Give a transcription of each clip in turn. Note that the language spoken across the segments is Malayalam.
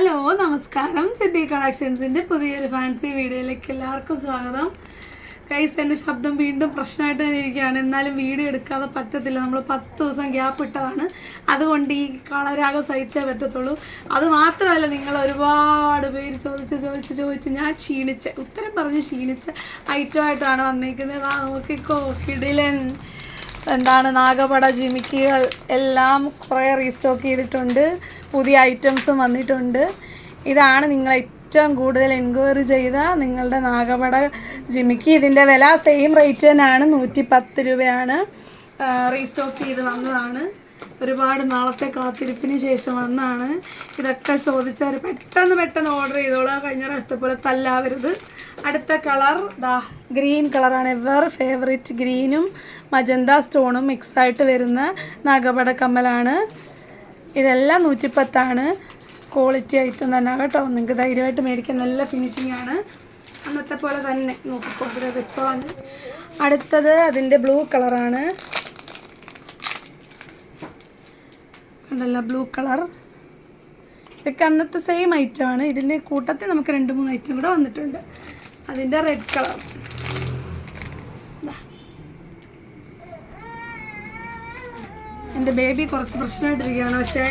ഹലോ നമസ്കാരം. സിദ്ധി കളക്ഷൻസിന്റെ പുതിയൊരു ഫാൻസി വീഡിയോയിലേക്ക് എല്ലാവർക്കും സ്വാഗതം. കൈസ് എന്റെ ശബ്ദം വീണ്ടും പ്രശ്നമായിട്ട് തന്നെ ഇരിക്കുകയാണ്. എന്നാലും വീഡിയോ എടുക്കാതെ പറ്റത്തില്ല. നമ്മൾ പത്ത് ദിവസം ഗ്യാപ്പ് ഇട്ടതാണ്. അതുകൊണ്ട് ഈ കളരാകെ സഹിച്ചേ പറ്റത്തുള്ളൂ. അത് മാത്രമല്ല നിങ്ങൾ ഒരുപാട് പേര് ചോദിച്ച് ചോദിച്ച് ചോദിച്ച് ഞാൻ ക്ഷീണിച്ച് ഉത്തരം പറഞ്ഞ് ക്ഷീണിച്ച ഐറ്റമായിട്ടാണ് വന്നിരിക്കുന്നത് ആ നോക്കിക്കോ കിടിലൻ. എന്താണ് നാഗപട ജിമിക്കികൾ എല്ലാം കുറേ റീസ്റ്റോക്ക് ചെയ്തിട്ടുണ്ട്. പുതിയ ഐറ്റംസും വന്നിട്ടുണ്ട്. ഇതാണ് നിങ്ങൾ ഏറ്റവും കൂടുതൽ എൻക്വയറി ചെയ്ത നിങ്ങളുടെ നാഗപട ജിമിക്ക്. ഇതിന്റെ വില സെയിം റേറ്റ് തന്നെയാണ് നൂറ്റി പത്ത് രൂപയാണ് റീസ്റ്റോക്ക് ചെയ്ത് വന്നതാണ്. ഒരുപാട് നാളത്തെ കാത്തിരിപ്പിന് ശേഷം വന്നതാണ്. ഇതൊക്കെ ചോദിച്ചവർ പെട്ടെന്ന് പെട്ടെന്ന് ഓർഡർ ചെയ്തോളാം. കഴിഞ്ഞ പ്രാവശ്യത്തെ പോലെ തല്ലാവരുത്. അടുത്ത കളർ ദാ ഗ്രീൻ കളറാണ്. എവർ ഫേവറേറ്റ് ഗ്രീനും മജന്ത സ്റ്റോണും മിക്സ് ആയിട്ട് വരുന്ന നാഗപട കമ്മലാണ്. ഇതെല്ലാം നൂറ്റിപ്പത്താണ്. ക്വാളിറ്റി ഐറ്റം തന്നെ കേട്ടോ. നിങ്ങൾക്ക് ധൈര്യമായിട്ട് മേടിക്കാൻ നല്ല ഫിനിഷിംഗ് ആണ്. അന്നത്തെ പോലെ തന്നെ നോക്കിക്കൊണ്ടിര വെച്ചോളാണ് അടുത്തത് അതിന്റെ ബ്ലൂ കളറാണ്. കണ്ടല്ല ബ്ലൂ കളർ. ഇതൊക്കെ അന്നത്തെ സെയിം ഐറ്റം ആണ്. ഇതിന്റെ കൂട്ടത്തിൽ നമുക്ക് രണ്ട് മൂന്ന് ഐറ്റം കൂടെ വന്നിട്ടുണ്ട്. അതിന്റെ റെഡ് കളർ എന്റെ ബേബി കുറച്ച് പ്രശ്നമായിട്ടിരിക്കുകയാണ്. പക്ഷേ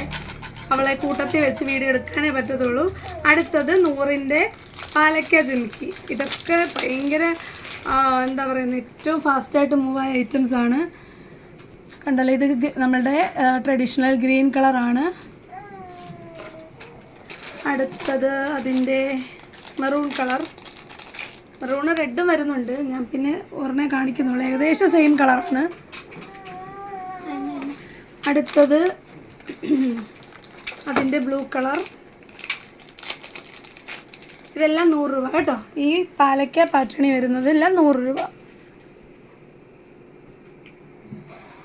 അവളെ കൂട്ടത്തിൽ വെച്ച് വീഡിയോ എടുക്കാനേ പറ്റത്തുള്ളൂ. അടുത്തത് നൂറിന്റെ പാലക്ക ജിമിക്കി ഇതൊക്കെ ഭയങ്കര എന്താ പറയുന്നത് ഏറ്റവും ഫാസ്റ്റായിട്ട് ആയ ഐറ്റംസ് ആണ്. കണ്ടല്ലോ ഇത് നമ്മളുടെ ട്രഡീഷണൽ ഗ്രീൻ കളറാണ് അടുത്തത് അതിന്റെ മെറൂൺ കളർ മെറൂണ് റെഡും വരുന്നുണ്ട്. ഞാൻ പിന്നെ ഒരെണ്ണേ കാണിക്കുന്നുള്ളൂ. ഏകദേശം സെയിം കളറാണ് അടുത്തത് അതിന്റെ ബ്ലൂ കളർ ഇതെല്ലാം നൂറ് രൂപ കേട്ടോ. ഈ പാലക്ക പാറ്റണി വരുന്നത് എല്ലാം നൂറ് രൂപ.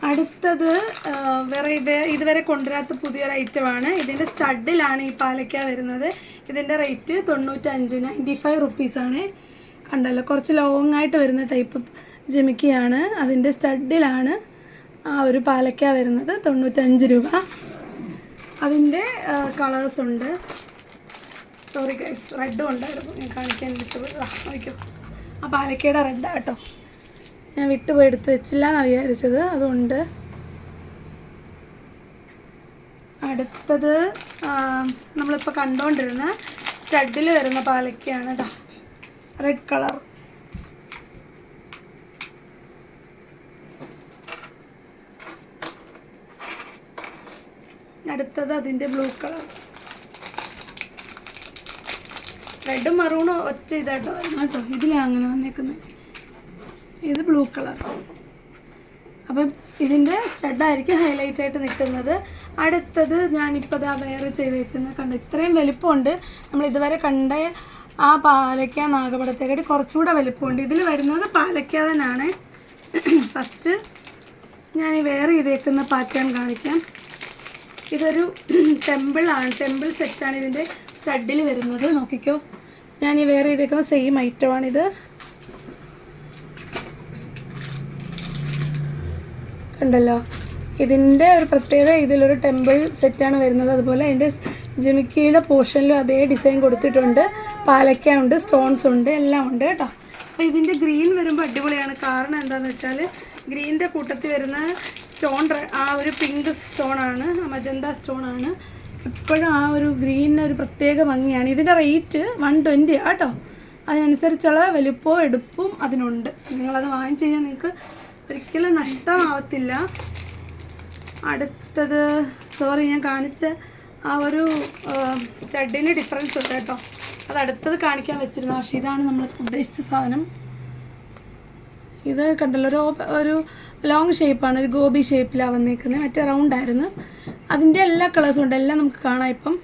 അടുത്തത് വേറെ ഇത് ഇതുവരെ കൊണ്ടുവരാത്ത പുതിയൊരു ഐറ്റമാണ് ഇതിന്റെ സ്റ്റഡിലാണ് ഈ പാലക്ക വരുന്നത്. ഇതിന്റെ റേറ്റ് തൊണ്ണൂറ്റഞ്ച് നയന്റി ഫൈവ് റുപ്പീസാണ് കണ്ടല്ലോ. കുറച്ച് ലോങ് ആയിട്ട് വരുന്ന ടൈപ്പ് ജമിക്കയാണ്. അതിന്റെ സ്റ്റഡിലാണ് ആ ഒരു പാലക്ക വരുന്നത്. തൊണ്ണൂറ്റഞ്ച് രൂപ. അതിന്റെ കളേഴ്സ് ഉണ്ട്. സോറി ഗൈസ് റെഡും ഉണ്ടായിരുന്നു. ഞാൻ കാണിക്കാൻ വിട്ടുപോയിക്കോ ആ പാലക്കയുടെ റെഡാണ് കേട്ടോ. ഞാൻ വിട്ടുപോയി എടുത്ത് വെച്ചില്ല എന്നാണ് വിചാരിച്ചത്. അതുകൊണ്ട് അടുത്തത് നമ്മളിപ്പോൾ കണ്ടുകൊണ്ടിരുന്ന സ്റ്റഡിൽ വരുന്ന പാലക്കയാണ് ഇതാ റെഡ് കളർ അടുത്തത് അതിന്റെ ബ്ലൂ കളർ റെഡും മറൂണും ഒറ്റ ഇതായിട്ടോ കേട്ടോ ഇതിലാണ് അങ്ങനെ വന്നേക്കുന്നത് ഇത് ബ്ലൂ കളർ അപ്പം ഇതിന്റെ സ്റ്റഡായിരിക്കും ഹൈലൈറ്റ് ആയിട്ട് നിൽക്കുന്നത് അടുത്തത് ഞാനിപ്പോൾ ഇതാ വേറെ ചെയ്തേക്കുന്നത് കണ്ടു ഇത്രയും വലിപ്പമുണ്ട്. നമ്മൾ ഇതുവരെ കണ്ട ആ പാലക്ക നാഗപടത്തേക്കാട്ടി കുറച്ചുകൂടെ വലിപ്പമുണ്ട്. ഇതിൽ വരുന്നത് പാലക്ക തന്നെയാണ്. ഫസ്റ്റ് ഞാൻ ഈ വേറെ ചെയ്തേക്കുന്ന പാറ്റേൺ കാണിക്കാം. ഇതൊരു ടെമ്പിളാണ് ടെമ്പിൾ സെറ്റാണ് ഇതിന്റെ സ്റ്റഡിൽ വരുന്നത്. നോക്കിക്കോ. ഞാൻ ഈ വേറെ ചെയ്തേക്കുന്ന സെയിം ഐറ്റമാണിത് കണ്ടല്ലോ? ഇതിന്റെ ഒരു പ്രത്യേകത ഇതിലൊരു ടെമ്പിൾ സെറ്റാണ് വരുന്നത്. അതുപോലെ അതിന്റെ ജിമിക്കിയുടെ പോർഷനിലും അതേ ഡിസൈൻ കൊടുത്തിട്ടുണ്ട്. പാലക്ക ഉണ്ട് സ്റ്റോൺസ് ഉണ്ട് എല്ലാം ഉണ്ട് കേട്ടോ. അപ്പോൾ ഇതിന്റെ ഗ്രീൻ വരുമ്പോൾ അടിപൊളിയാണ്. കാരണം എന്താണെന്ന് വെച്ചാൽ ഗ്രീനിന്റെ കൂട്ടത്തിൽ വരുന്ന സ്റ്റോൺ ആ ഒരു പിങ്ക് സ്റ്റോണാണ് മജന്ത സ്റ്റോണാണ് എപ്പോഴും ആ ഒരു ഗ്രീനിന് ഒരു പ്രത്യേക ഭംഗിയാണ്. ഇതിന്റെ റേറ്റ് വൺ ട്വന്റി കേട്ടോ. അതിനനുസരിച്ചുള്ള വലുപ്പവും എടുപ്പും അതിനുണ്ട്. നിങ്ങളത് വാങ്ങിച്ചു കഴിഞ്ഞാൽ നിങ്ങൾക്ക് ഒരിക്കലും നഷ്ടമാവത്തില്ല. അടുത്തത് സോറി ഞാൻ കാണിച്ച ആ ഒരു സ്റ്റഡിന് ഡിഫറൻസ് ഉണ്ട് കേട്ടോ. അത് അടുത്തത് കാണിക്കാൻ വെച്ചിരുന്നു പക്ഷേ ഇതാണ് നമ്മൾ ഉദ്ദേശിച്ച സാധനം. ഇത് കണ്ടല്ലോ ഒരു ഒരു ലോങ് ഷേപ്പാണ് ഒരു ഗോബി ഷേപ്പിലാണ് വന്നേക്കുന്നത് മറ്റേ റൗണ്ട് ആയിരുന്നു. അതിന്റെ എല്ലാ കളേഴ്സും ഉണ്ട് എല്ലാം നമുക്ക് കാണാം ഇപ്പം.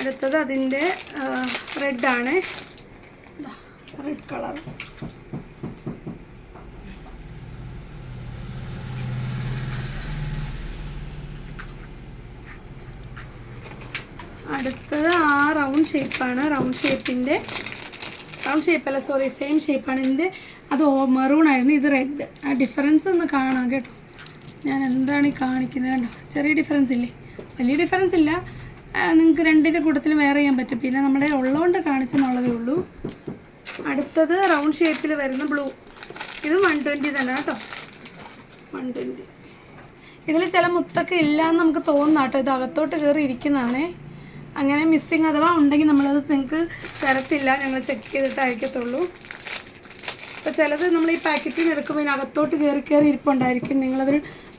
അടുത്തത് അതിന്റെ റെഡാണ് റെഡ് കളർ അടുത്തത് ആ റൗണ്ട് ഷേപ്പാണ് റൗണ്ട് ഷേപ്പിന്റെ റൗണ്ട് ഷേപ്പല്ല സോറി സെയിം ഷേപ്പാണ് ഇതിന്റെ അത് മെറൂൺ ആയിരുന്നു. ഇത് റെഡ് ആ ഡിഫറൻസ് ഒന്ന് കാണാം കേട്ടോ. ഞാൻ എന്താണ് ഈ കാണിക്കുന്നത് കണ്ടോ? ചെറിയ ഡിഫറൻസ് ഇല്ലേ? വലിയ ഡിഫറൻസ് ഇല്ല. നിങ്ങൾക്ക് രണ്ടിന്റെ കൂട്ടത്തിൽ വേറെ ചെയ്യാൻ പറ്റും. പിന്നെ നമ്മുടെ ഉള്ളതുകൊണ്ട് കാണിച്ചെന്നുള്ളതേ ഉള്ളൂ. അടുത്തത് റൗണ്ട് ഷേപ്പിൽ വരുന്ന ബ്ലൂ ഇത് വൺ ട്വന്റി തന്നെ കേട്ടോ. വൺ ട്വന്റി ഇതിൽ ചില മുത്തൊക്കെ ഇല്ലയെന്ന് നമുക്ക് തോന്നുന്ന കേട്ടോ. ഇത് അകത്തോട്ട് കയറി ഇരിക്കുന്നതാണേ. അങ്ങനെ മിസ്സിങ് അഥവാ ഉണ്ടെങ്കിൽ നമ്മളത് നിങ്ങൾക്ക് തരത്തില്ല. ഞങ്ങൾ ചെക്ക് ചെയ്തിട്ട് അയക്കത്തുള്ളൂ അപ്പോൾ ചിലത് നമ്മൾ ഈ പാക്കറ്റിൽ നിന്ന് എടുക്കുമ്പോൾ ഇതിനകത്തോട്ട് കയറി കയറി ഇരിപ്പുണ്ടായിരിക്കും. നിങ്ങളത്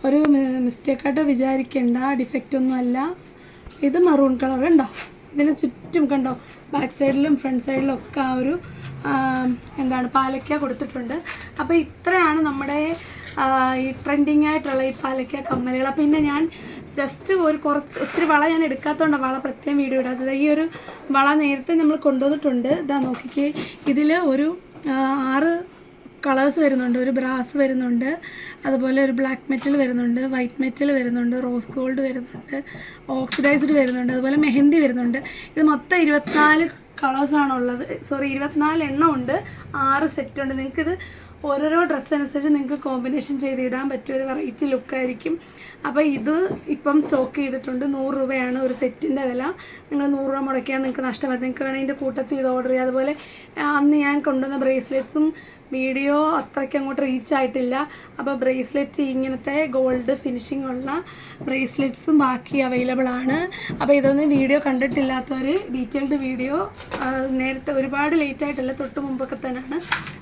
ഒരു മിസ്റ്റേക്കായിട്ട് വിചാരിക്കേണ്ട. ഡിഫക്റ്റ് ഒന്നും അല്ല. ഇത് മറൂൺ കളർ ഉണ്ടോ ഇതിന് ചുറ്റും കണ്ടോ? ബാക്ക് സൈഡിലും ഫ്രണ്ട് സൈഡിലും ഒക്കെ ആ ഒരു എന്താണ് പാലക്ക കൊടുത്തിട്ടുണ്ട്. അപ്പോൾ ഇത്രയാണ് നമ്മുടെ ഈ ട്രെൻഡിങ് ആയിട്ടുള്ള ഈ പാലക്ക കമ്മലുകൾ. പിന്നെ ഞാൻ ജസ്റ്റ് ഒരു കുറച്ച് ഒത്തിരി വള ഞാൻ എടുക്കാത്തതുകൊണ്ടാണ് വള പ്രത്യേകം വീഡിയോ ഇടാത്തത്. ഈ ഒരു വള നേരത്തെ നമ്മൾ കൊണ്ടുവന്നിട്ടുണ്ട്. ഇതാ നോക്കിക്കേ. ഇതിൽ ഒരു ആറ് കളേഴ്സ് വരുന്നുണ്ട്. ഒരു ബ്രാസ് വരുന്നുണ്ട്. അതുപോലെ ഒരു ബ്ലാക്ക് മെറ്റൽ വരുന്നുണ്ട്. വൈറ്റ് മെറ്റൽ വരുന്നുണ്ട്. റോസ് ഗോൾഡ് വരുന്നുണ്ട്. ഓക്സിഡൈസ്ഡ് വരുന്നുണ്ട്. അതുപോലെ മെഹന്തി വരുന്നുണ്ട്. ഇത് മൊത്തം ഇരുപത്തിനാല് കളേഴ്സാണുള്ളത് സോറി ഇരുപത്തിനാല് എണ്ണം ഉണ്ട്. ആറ് സെറ്റ് ഉണ്ട്. നിങ്ങൾക്കിത് ഓരോരോ ഡ്രസ്സ് അനുസരിച്ച് നിങ്ങൾക്ക് കോമ്പിനേഷൻ ചെയ്ത് ഇടാൻ പറ്റിയ ഒരു വെറൈറ്റി ലുക്കായിരിക്കും അപ്പോൾ ഇത് ഇപ്പം സ്റ്റോക്ക് ചെയ്തിട്ടുണ്ട്. നൂറ് രൂപയാണ് ഒരു സെറ്റിന്റെ വില. നിങ്ങൾ നൂറ് രൂപ മുടക്കിയാൽ നിങ്ങൾക്ക് നഷ്ടമാകും നിങ്ങൾക്ക് വേണമെങ്കിൽ ഇതിന്റെ കൂട്ടത്തിൽ ഇത് ഓർഡർ ചെയ്യുക അതുപോലെ അന്ന് ഞാൻ കൊണ്ടുവന്ന ബ്രേസ്ലെറ്റ്സും വീഡിയോ അത്രയ്ക്ക് അങ്ങോട്ട് റീച്ച് ആയിട്ടില്ല. അപ്പോൾ ബ്രേസ്ലെറ്റ് ഇങ്ങനത്തെ ഗോൾഡ് ഫിനിഷിംഗ് ഉള്ള ബ്രേസ്ലെറ്റ്സും ബാക്കി അവൈലബിൾ ആണ്. അപ്പോൾ ഇതൊന്നും വീഡിയോ കണ്ടിട്ടില്ലാത്തവർ ഡീറ്റെയിൽഡ് വീഡിയോ നേരത്തെ ഒരുപാട് ലേറ്റ് ആയിട്ടല്ല തൊട്ട് മുമ്പൊക്കെ തന്നെയാണ്.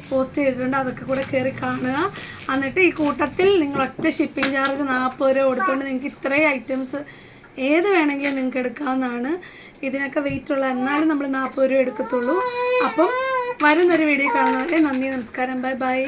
പോസ്റ്റ് ചെയ്തിട്ടുണ്ട്. അതൊക്കെ കൂടെ കയറി കാണുക. എന്നിട്ട് ഈ കൂട്ടത്തിൽ നിങ്ങൾ ഒറ്റ ഷിപ്പിംഗ് ചാർജ് നാൽപ്പത് രൂപ കൊടുത്തുകൊണ്ട് നിങ്ങൾക്ക് ഇത്രയും ഐറ്റംസ് ഏത് വേണമെങ്കിലും നിങ്ങൾക്ക് എടുക്കാവുന്നതാണ്. ഇതിനൊക്കെ വെയിറ്റ് ഉള്ള എന്നാലും നമ്മൾ നാൽപ്പത് രൂപ എടുക്കത്തുള്ളൂ. അപ്പം വരുന്നൊരു വീഡിയോ കാണുന്നവരെ നന്ദി നമസ്കാരം. Bye bye